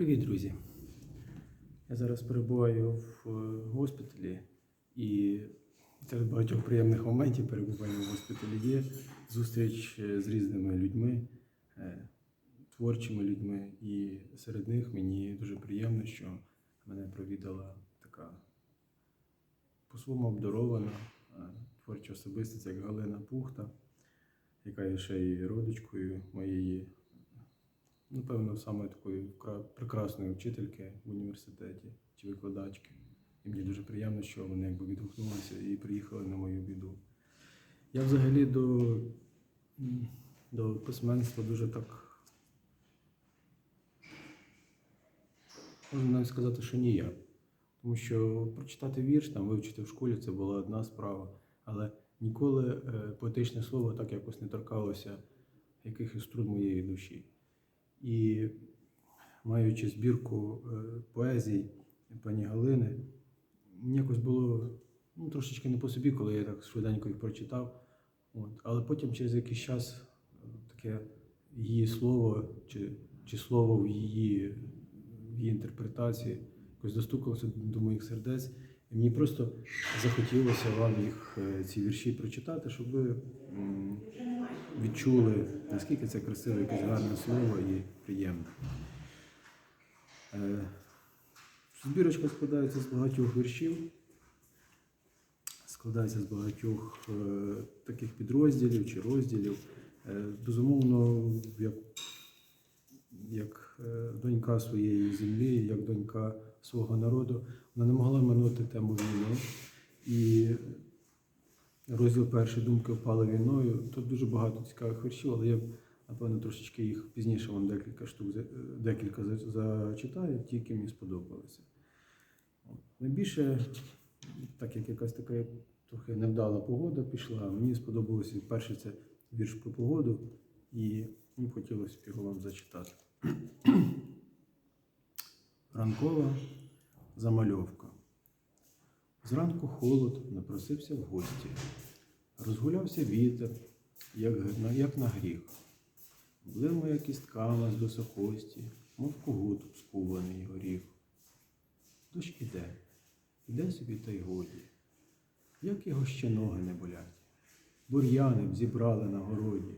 Привіт, друзі! Я зараз перебуваю в е, госпіталі і серед багатьох приємних моментів перебування в госпіталі є зустріч е, з різними людьми, е, творчими людьми. І серед них мені дуже приємно, що мене провідала така по-своєму обдарована творча особистість, як Галина Пухта, яка є ще й родичкою моєї напевно, саме такої прекрасної вчительки в університеті чи викладачки. І мені дуже приємно, що вони якби відгукнулися і приїхали на мою біду. Я взагалі до, до письменства дуже так. Можна навіть сказати, що ніяк. Тому що прочитати вірш, там вивчити в школі це була одна справа, але ніколи е, поетичне слово так якось не торкалося якихось струн моєї душі. І маючи збірку е, поезій пані Галини, мені якось було ну, трошечки не по собі, коли я так швиденько їх прочитав. От. Але потім через якийсь час е, таке її слово чи, чи слово в її, в її інтерпретації якось достукалося до моїх сердець. І мені просто захотілося вам їх, е, ці вірші прочитати, щоб ви відчули, наскільки це красиве, якесь гарне слово і приємне. Е, Збірочка складається з багатьох віршів, складається з багатьох е, таких підрозділів чи розділів. Безумовно, як, як донька своєї землі, як донька свого народу, вона не могла минути тему війни. І розділ першої думки впали війною. Тут дуже багато цікавих віршів, але я, напевно, трошечки їх пізніше вам декілька штук декілька зачитаю, ті, які мені сподобалися. Найбільше, так як якась така трохи невдала погода пішла, мені сподобалося перше це вірш про погоду, і мені хотілося його вам зачитати. Ранкова замальовка. Зранку холод напросився в гості. Розгулявся вітер, як, як на гріх. Блимує кістками з досохості, мов когут скуваний горіх. Дощ іде, іде собі та й годі. Як його ще ноги не болять. Бур'яни б зібрали на городі.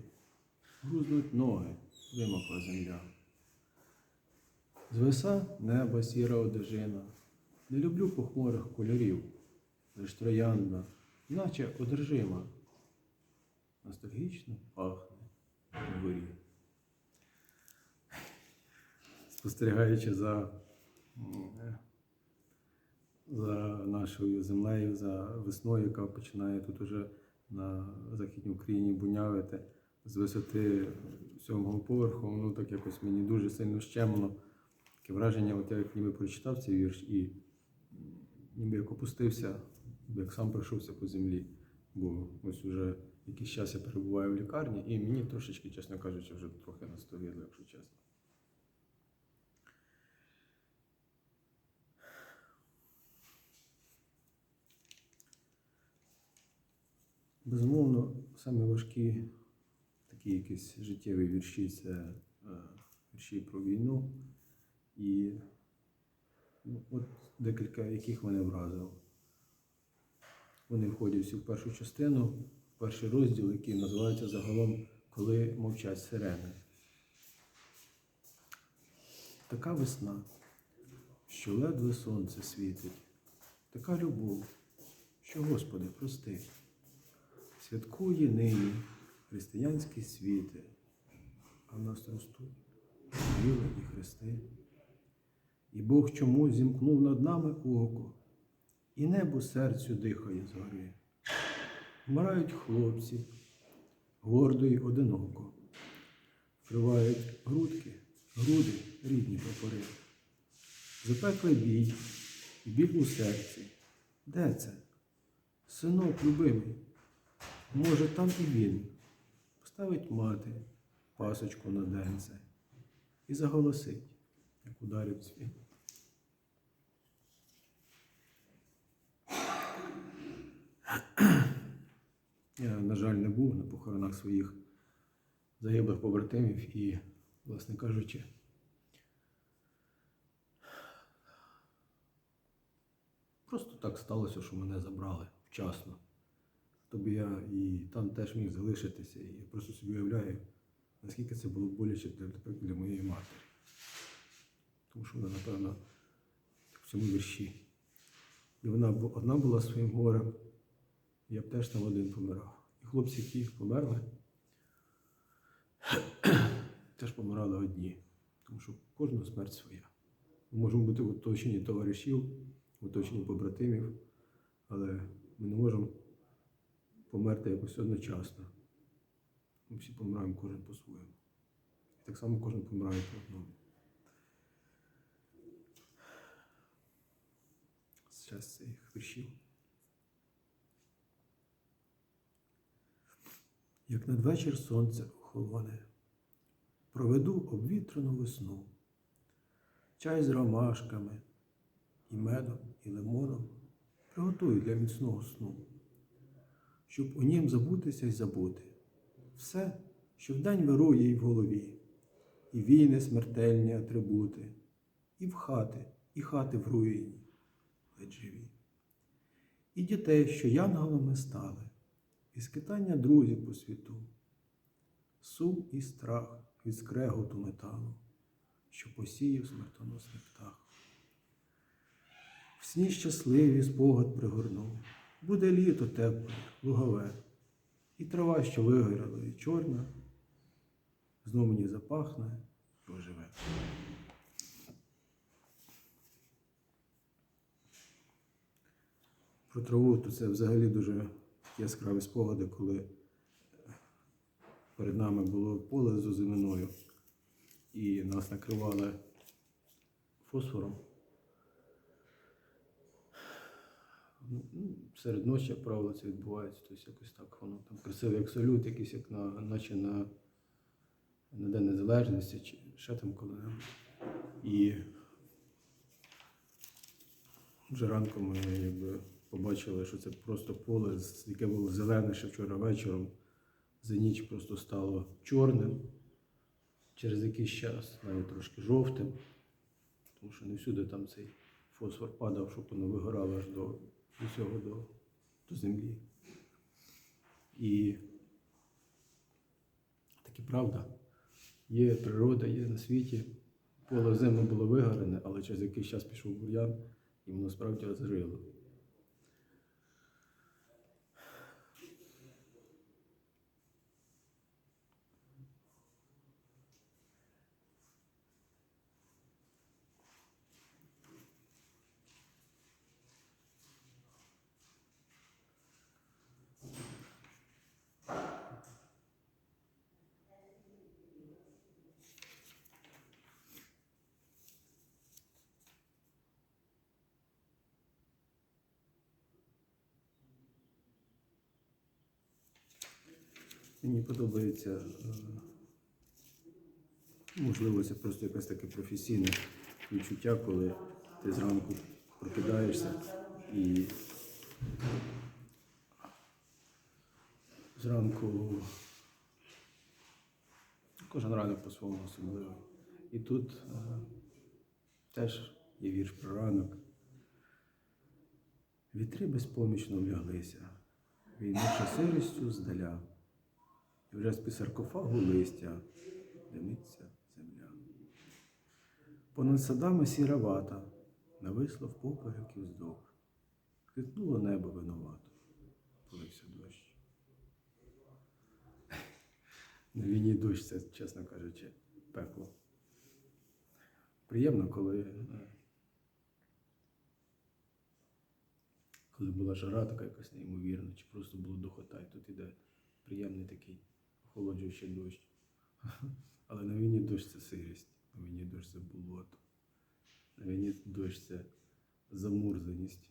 Грузнуть ноги, вимокла земля. Звиса неба сіра одежина. Не люблю похмурих кольорів, лиш троянда, наче одержима. Ностальгічно пахне у дворі. Спостерігаючи за, за нашою землею, за весною, яка починає тут уже на Західній Україні бунявити з висоти сьомого поверху, ну так якось мені дуже сильно щемно. Таке враження, от я ніби прочитав цей вірш і ніби як опустився, як сам пройшовся по землі. Бо ось уже якийсь час я перебуваю в лікарні, і мені трошечки, чесно кажучи, вже трохи настовірно, якщо чесно. Безумовно, саме важкі такі якісь життєві вірші це е, вірші про війну. І от декілька яких мене вразило. Вони входять всі в першу частину, в перший розділ, який називається загалом Коли мовчать сирени. Така весна, що ледве сонце світить, така любов, що Господи прости. Святкує нині християнські світи, а в нас ростуть віли і хрести. І Бог чомусь зімкнув над нами око, і небо серцю дихає згори. Вмирають хлопці, гордо й одиноко, вкривають грудки, груди рідні прапори. Запеклий бій і біль у серці. Де це? Синок любимий. Може, там і він поставить мати пасочку на денце і заголосить, як ударив дзвін. Я, на жаль, не був на похоронах своїх загиблих побратимів і, власне кажучи, просто так сталося, що мене забрали вчасно. то Тобто я і там теж міг залишитися. І я просто собі уявляю, наскільки це було боляче для, для моєї матері. Тому що вона, напевно, в цьому вірші. І вона одна була своїм горем я б теж там один помирав. І хлопці, які померли, теж помирали одні. Тому що в кожного смерть своя. Ми можемо бути в оточенні товаришів, в оточенні побратимів, але ми не можемо померти якось одночасно. Ми всі помираємо кожен по-своєму. І так само кожен помирає по одному. Зараз цих віршів. Як надвечір сонце охолоне, проведу обвітрену весну, чай з ромашками, і медом, і лимоном приготую для міцного сну, щоб у нім забутися й забути все, що вдень вирує й в голові, і війни смертельні атрибути, і в хати, і хати в руїні, ледь живі, і дітей, що янголами стали, і скитання друзів по світу, сум і страх від скреготу металу, що посіяв смертоносний птах. В сні щасливі спогад пригорнув, буде літо тепле, лугове, і трава, що вигоріла, і чорна, знов мені запахне і оживе. Про траву то це взагалі дуже яскраві спогади, коли перед нами було поле з озиминою, і нас накривали фосфором. Ну, серед ночі, як правило, це відбувається. Тобто якось так воно там красиво, як салют, якийсь, як на, наче на, на День Незалежності, чи ще там коли-небудь. І вже ранком ми якби, побачили, що це просто поле, яке було зелене ще вчора вечором. За ніч просто стало чорним, через якийсь час навіть трошки жовтим, тому що не всюди там цей фосфор падав, щоб воно вигорало аж до, цього, до, до землі. І таки правда, є природа, є на світі. Поле зиму було вигорене, але через якийсь час пішов бур'ян, і воно справді розжило. Мені подобається, е, можливо, це просто якесь таке професійне відчуття, коли ти зранку прокидаєшся і зранку кожен ранок по-своєму особливий. І тут е, теж є вірш про ранок. Вітри безпомічно вляглися, війнувши сирістю здаля. І вже з-під саркофагу листя димиться земля. Понад садами сіра вата нависла в поперек і вздовж. Хитнуло небо винувато, полився дощ. На війні дощ це, чесно кажучи, пекло. Приємно, коли, коли була жара така якась неймовірна, чи просто було духота, і тут іде приємний такий охолоджуючий дощ. Але на війні дощ це сирість, на війні дощ це болото, на війні дощ це замурзаність.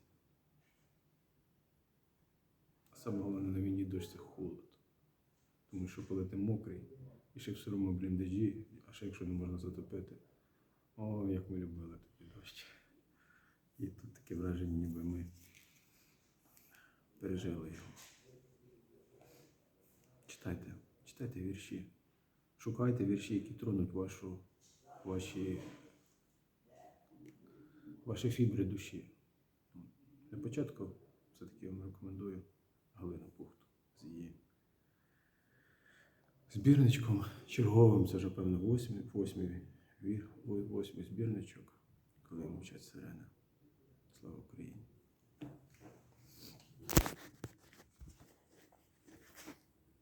Саме головне на війні дощ це холод. Тому що коли ти мокрий, і ще в сирому бліндажі, а ще якщо не можна затопити, о, як ми любили такий дощ. І тут таке враження, ніби ми пережили його. Читайте вірші, шукайте вірші, які тронуть вашу, ваші ваші фібри душі. Для початку все-таки вам рекомендую Галину Пухту з її збірничком черговим, це вже, певно, восьмий, восьмий, восьмий збірничок, коли мовчать сирена. Слава Україні!